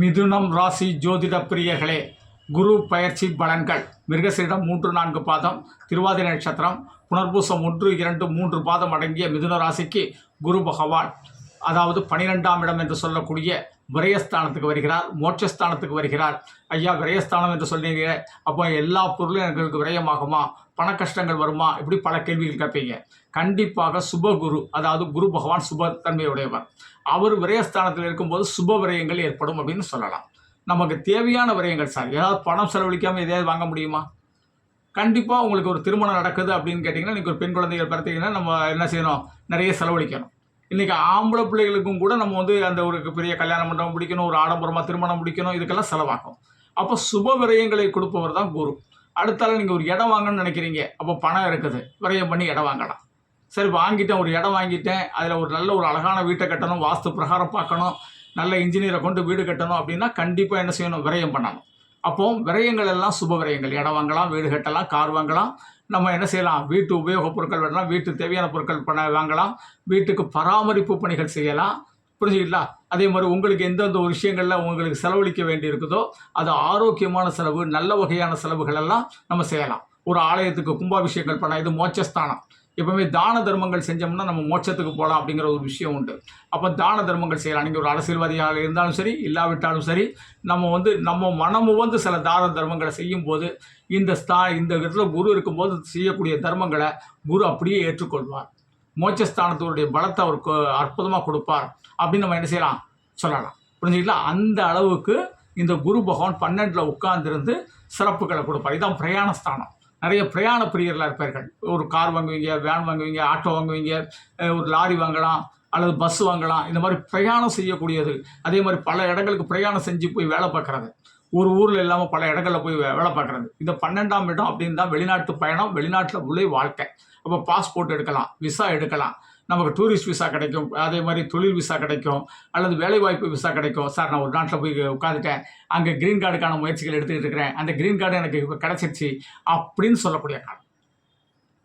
மிதுனம் ராசி ஜோதிட பிரியர்களே குரு பயிற்சி பலன்கள். மிருகசீடம் மூன்று நான்கு பாதம். திருவாதிரை நட்சத்திரம் புனர்பூசம் ஒன்று இரண்டு மூன்று பாதம் அடங்கிய மிதுன ராசிக்கு குரு பகவான். அதாவது பனிரெண்டாம் இடம் என்று சொல்லக்கூடிய விரயஸ்தானத்துக்கு வருகிறார் மோட்சஸ்தானத்துக்கு வருகிறார். ஐயா விரயஸ்தானம் என்று சொன்னீங்க. அப்போ எல்லா பொருளும் எங்களுக்கு விரயமாகுமா? பண கஷ்டங்கள் வருமா? இப்படி பல கேள்விகள் கேட்பீங்க. கண்டிப்பாக சுபகுரு அதாவது குரு பகவான் சுப தன்மையுடையவர். அவர் விரயஸ்தானத்தில் இருக்கும்போது சுப விரயங்கள் ஏற்படும் அப்படின்னு சொல்லலாம். நமக்கு தேவையான விரயங்கள் சார். ஏதாவது பணம் செலவழிக்காமல் எதையாவது வாங்க முடியுமா? கண்டிப்பாக உங்களுக்கு ஒரு திருமணம் நடக்குது அப்படின்னு கேட்டிங்கன்னா நீங்கள் ஒரு பெண் குழந்தைகள் பார்த்தீங்கன்னா நம்ம என்ன செய்யணும்? நிறைய செலவழிக்கணும். இன்றைக்கி ஆம்பளை பிள்ளைகளுக்கும் கூட நம்ம வந்து அந்த ஒரு பெரிய கல்யாண மண்டபம் பிடிக்கணும் ஒரு ஆடம்பரமாக திருமணம் முடிக்கணும் இதுக்கெல்லாம் செலவாகும். அப்போ சுப விரயங்களை கொடுப்பவர் தான் குரு. அடுத்தால நீங்கள் ஒரு இடம் வாங்கணும்னு நினைக்கிறீங்க அப்போ பணம் இருக்குது. விரயம் பண்ணி இடம் வாங்கலாம். சரி வாங்கிட்டேன் ஒரு இடம் வாங்கிட்டேன் அதில் ஒரு நல்ல ஒரு அழகான வீட்டை கட்டணும் வாஸ்து பிரகாரம் பார்க்கணும் நல்ல இன்ஜினியரை கொண்டு வீடு கட்டணும் அப்படின்னா கண்டிப்பாக என்ன செய்யணும்? விரயம் பண்ணணும். அப்போ விரயங்கள் எல்லாம் சுப விரயங்கள். இடம் வாங்கலாம் வீடு கட்டலாம் கார் வாங்கலாம். நம்ம என்ன செய்யலாம்? வீட்டு உபயோகப் பொருட்கள் வேணலாம் வீட்டு தேவையான பொருட்கள் பண்ண வாங்கலாம். வீட்டுக்கு பராமரிப்பு பணிகள் செய்யலாம். புரிஞ்சுங்களா அதே மாதிரி உங்களுக்கு எந்தெந்த ஒரு விஷயங்களில் உங்களுக்கு செலவழிக்க வேண்டி இருக்குதோ அது ஆரோக்கியமான செலவு நல்ல வகையான செலவுகள் எல்லாம் நம்ம செய்யலாம். ஒரு ஆலயத்துக்கு கும்பாபிஷேகங்கள் பண்ணலாம். இது மோட்சஸ்தானம். எப்பவுமே தான தர்மங்கள் செஞ்சோம்னா நம்ம மோட்சத்துக்கு போகலாம் அப்படிங்கிற ஒரு விஷயம் உண்டு. அப்போ தான தர்மங்கள் செய்யலாம். நீங்கள் ஒரு அரசியல்வாதியாக இருந்தாலும் சரி இல்லாவிட்டாலும் சரி நம்ம வந்து நம்ம மனமு வந்து சில தான தர்மங்களை செய்யும்போது இந்த ஸ்தா இந்த இடத்துல குரு இருக்கும்போது செய்யக்கூடிய தர்மங்களை குரு அப்படியே ஏற்றுக்கொள்வார். மோட்சஸ்தானத்தினுடைய பலத்தை அவருக்கு அற்புதமாக கொடுப்பார். அப்படின்னு நம்ம என்ன செய்யலாம்? சொல்லலாம். புரிஞ்சுங்களா அந்த அளவுக்கு இந்த குரு பகவான் பன்னெண்டில் உட்கார்ந்துருந்து சிறப்புகளை கொடுப்பார். இதுதான் பிரயாண ஸ்தானம் நிறைய பிரயாண பிரியர்களாக இருப்பார்கள். ஒரு கார் வாங்குவீங்க வேன் வாங்குவீங்க ஆட்டோ வாங்குவீங்க ஒரு லாரி வாங்கலாம் அல்லது பஸ் வாங்கலாம். இந்த மாதிரி பிரயாணம் செய்யக்கூடியது. அதே மாதிரி பல இடங்களுக்கு பிரயாணம் செஞ்சு போய் வேலை பார்க்குறது. ஒரு ஊரில் இல்லாமல் பல இடங்களில் போய் வே- வேலை பார்க்குறது. இந்த பன்னெண்டாம் இடம் அப்படின்னு தான் வெளிநாட்டு பயணம் வெளிநாட்டில் உள்ளே வாழ்க்கை. அப்போ பாஸ்போர்ட் எடுக்கலாம் விசா எடுக்கலாம். நமக்கு டூரிஸ்ட் விசா கிடைக்கும். அதே மாதிரி தொழில் விசா கிடைக்கும். அல்லது வேலைவாய்ப்பு விசா கிடைக்கும். சார் நான் ஒரு நாட்டில் போய் உட்காந்துட்டேன் அங்கே க்ரீன் கார்டுக்கான முயற்சிகள் எடுத்துக்கிட்டு இருக்கிறேன். அந்த க்ரீன் கார்டு எனக்கு இப்போ கிடச்சிருச்சு அப்படின்னு சொல்லக்கூடிய காலம்.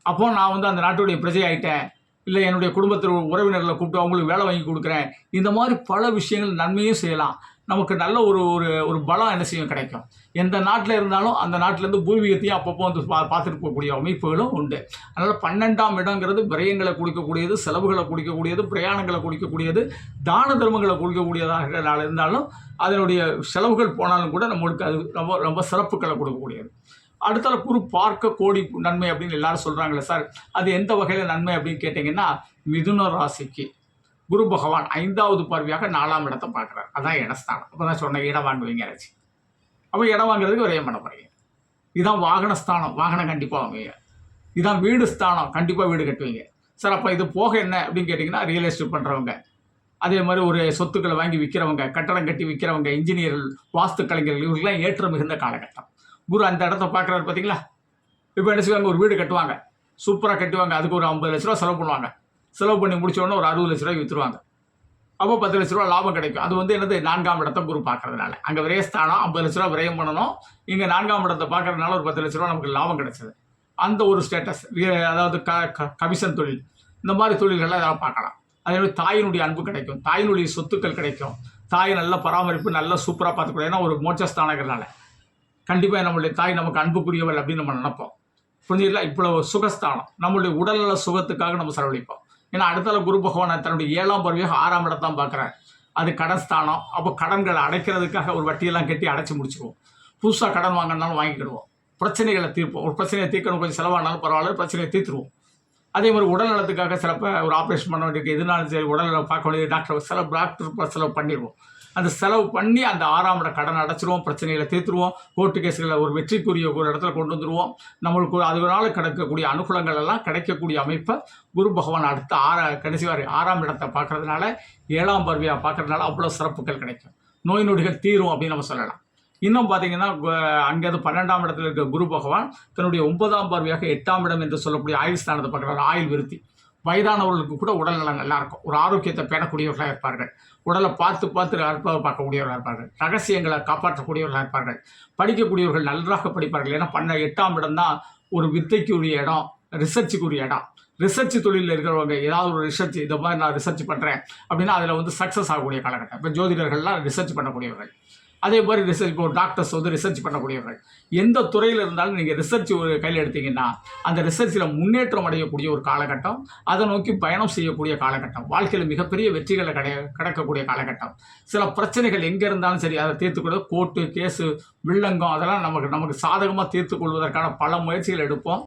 அப்போது நான் வந்து அந்த நாட்டுடைய பிரஜை ஆகிட்டேன் இல்லை என்னுடைய குடும்பத்தில் உறவினர்களை கூப்பிட்டு அவங்களுக்கு வேலை வாங்கி கொடுக்குறேன். இந்த மாதிரி பல விஷயங்கள் நன்மையும் செய்யலாம். நமக்கு நல்ல ஒரு ஒரு ஒரு பலம் என்ன செய்யும்? கிடைக்கும். எந்த நாட்டில் இருந்தாலும் அந்த நாட்டிலேருந்து பூர்வீகத்தையும் அப்பப்போ வந்து பா பார்த்துட்டு போகக்கூடிய அமைப்புகளும் உண்டு. அதனால் பன்னெண்டாம் இடங்கிறது விரயங்களை குடிக்கக்கூடியது செலவுகளை குடிக்கக்கூடியது பிரயாணங்களை குடிக்கக்கூடியது தான தர்மங்களை குடிக்கக்கூடியதாக இருந்தாலும் அதனுடைய செலவுகள் போனாலும் கூட நம்மளுக்கு அது ரொம்ப ரொம்ப சிறப்புகளை கொடுக்கக்கூடியது. அடுத்தால குரு பார்க்க கோடி நன்மை அப்படின்னு எல்லாரும் சொல்கிறாங்களே சார். அது எந்த வகையில் நன்மை அப்படின்னு கேட்டிங்கன்னா மிதுன ராசிக்கு. குரு பகவான் ஐந்தாவது பார்வையாக நாலாம் இடத்தை பார்க்குறாரு. அதான் இடஸ்தானம் அப்போ தான் சொன்ன இடம் வாங்குவீங்க ஆச்சு அப்போ இடம் வாங்குறதுக்கு விரயம் பண்ண போகிறீங்க இதுதான் வாகனஸ்தானம். வாகனம் கண்டிப்பாக வாங்குவீங்க இதுதான் வீடு ஸ்தானம். கண்டிப்பாக வீடு கட்டுவீங்க. சார் அப்போ இது போக என்ன அப்படின்னு கேட்டிங்கன்னா ரியல் எஸ்டேட் பண்ணுறவங்க அதே மாதிரி ஒரு சொத்துக்களை வாங்கி விற்கிறவங்க கட்டடம் கட்டி விற்கிறவங்க இன்ஜினியர்கள் வாஸ்து கலைஞர்கள் இவர்கள்லாம் ஏற்ற மிகுந்த காலகட்டம். குரு அந்த இடத்த பார்க்குறாரு பார்த்தீங்களா இப்போ என்ன செய்வாங்க? ஒரு வீடு கட்டுவாங்க. சூப்பராக கட்டுவாங்க. அதுக்கு ஒரு ஐம்பது லட்ச ரூபா செலவு பண்ணுவாங்க. செலவு பண்ணி முடிச்சோடனே ஒரு அறுபது லட்ச ரூபாய்க்கு விற்றுருவாங்க அப்போ பத்து லட்ச ரூபா லாபம் கிடைக்கும். அது வந்து என்னது? நான்காம் இடத்த குரு பார்க்கறதுனால. அங்கே விரயஸ்தானம் ஐம்பது லட்ச ரூபா விரயம் பண்ணணும். இங்கே நான்காம் இடத்தை பார்க்கறதுனால ஒரு பத்து லட்ச ரூபா நமக்கு லாபம் கிடைச்சது. அந்த ஒரு ஸ்டேட்டஸ் அதாவது க க- கமிஷன் தொழில். இந்த மாதிரி தொழில்கள்லாம் இதெல்லாம் பார்க்கலாம். அதே மாதிரி தாயினுடைய அன்பு கிடைக்கும். தாயினுடைய சொத்துக்கள் கிடைக்கும். தாய் நல்ல பராமரிப்பு நல்ல சூப்பராக பார்த்துக்கூடாது ஏன்னா ஒரு மோட்சஸ்தானங்கிறனால கண்டிப்பாக நம்மளுடைய தாய் நமக்கு அன்புக்குரியவள் அப்படின்னு நம்ம நினைப்போம். புரிஞ்சுங்களா இவ்வளோ சுகஸ்தானம். நம்மளுடைய உடல்நல சுகத்துக்காக நம்ம செலவழிப்போம். ஏன்னா அடுத்தால குரு பகவான் தன்னுடைய ஏழாம் பருவியாக ஆறாம் இடத்தான் பார்க்குறாரு. அது கடன் ஸ்தானம் அப்போ கடன்களை அடைக்கிறதுக்காக ஒரு வட்டியெல்லாம் கட்டி அடைச்சி முடிச்சிருவோம். புதுசாக கடன் வாங்கினாலும் வாங்கிக்கிடுவோம். பிரச்சனைகளை தீர்ப்போம். ஒரு பிரச்சனையை தீர்க்கணும் கொஞ்சம் செலவானாலும் பரவாயில்ல பிரச்சனையை தீர்த்துருவோம். அதே மாதிரி உடல் நலத்துக்காக சிலப்ப ஒரு ஆப்ரேஷன் பண்ண வேண்டியிருக்கு. எதுனாலும் சரி உடல்நலம் பார்க்க வேண்டியது. டாக்டர் சில டாக்டர் செலவு பண்ணிடுவோம் அந்த செலவு பண்ணி அந்த ஆறாம் இட கடன் அடைச்சிருவோம் பிரச்சனைகளை தீர்த்துருவோம் கோர்ட்டு கேஸுகளை ஒரு வெற்றிக்குரிய ஒரு இடத்துல கொண்டு வந்துடுவோம் நம்மளுக்கு அதனால கிடைக்கக்கூடிய அனுகூலங்கள் எல்லாம் கிடைக்கக்கூடிய அமைப்பை குரு பகவான் அடுத்த ஆற கடைசி வரை ஆறாம் இடத்தை பார்க்கறதுனால ஏழாம் பருவியாக பார்க்கறதுனால அவ்வளோ சிறப்புகள் கிடைக்கும். நோய் நொடிகள் தீரும் அப்படின்னு நம்ம சொல்லலாம். இன்னும் பார்த்தீங்கன்னா அங்கேருந்து பன்னெண்டாம் இடத்துல இருக்க குரு பகவான் தன்னுடைய ஒன்பதாம் பார்வையாக எட்டாம் இடம் என்று சொல்லக்கூடிய ஆயுள் ஸ்தானத்தை பார்க்குறாரு ஆயுள் விருத்தி. வயதானவர்களுக்கு கூட உடல் நலம் நல்லா இருக்கும் ஒரு ஆரோக்கியத்தை பேணக்கூடியவர்களாக இருப்பார்கள். உடலை பார்த்து பார்த்து அற்புதம் பார்க்கக்கூடியவர்களாக இருப்பார்கள். ரகசியங்களை காப்பாற்றக்கூடியவர்களாக இருப்பார்கள். படிக்கக்கூடியவர்கள் நன்றாக படிப்பார்கள். ஏன்னா பண்ண எட்டாம் இடம் தான் ஒரு வித்தைக்குரிய இடம் ரிசர்ச்சுக்குரிய இடம். ரிசர்ச் தொழிலில் இருக்கிறவங்க ஏதாவது ஒரு ரிசர்ச் இந்த மாதிரி நான் ரிசர்ச் பண்ணுறேன் அப்படின்னா அதில் வந்து சக்ஸஸ் ஆகக்கூடிய காலகட்டம். இப்போ ஜோதிடர்கள்லாம் ரிசர்ச் பண்ணக்கூடியவர்கள். அதே மாதிரி ரிசர்ச் இப்போ டாக்டர்ஸ் வந்து ரிசர்ச் பண்ணக்கூடியவர்கள். எந்த துறையில் இருந்தாலும் நீங்கள் ரிசர்ச் ஒரு கையில் எடுத்தீங்கன்னா அந்த ரிசர்ச்சில் முன்னேற்றம் அடையக்கூடிய ஒரு காலகட்டம் அதை நோக்கி பயணம் செய்யக்கூடிய காலகட்டம். வாழ்க்கையில் மிகப்பெரிய வெற்றிகளை கிடை கிடைக்கக்கூடிய காலகட்டம். சில பிரச்சனைகள் எங்கே இருந்தாலும் சரி அதை தீர்த்துக்கூட கோர்ட்டு கேஸு வில்லங்கம் அதெல்லாம் நமக்கு நமக்கு சாதகமாக தீர்த்து கொள்வதற்கான பல முயற்சிகள் எடுப்போம்.